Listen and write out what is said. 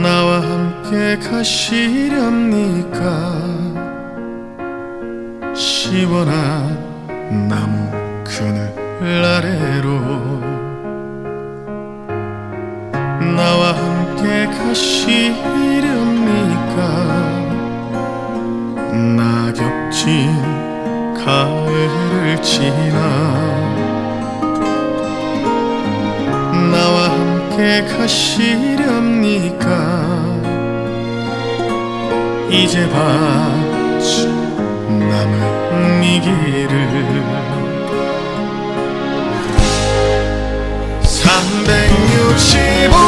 나와 함께 가시렵니까? 시원한 나무 그늘 아래로 나와 함께 가시렵니까? 낙엽진 가을을 지나 나와 함께 가시렵니까 이제 반쯤 남은 이 길을 365일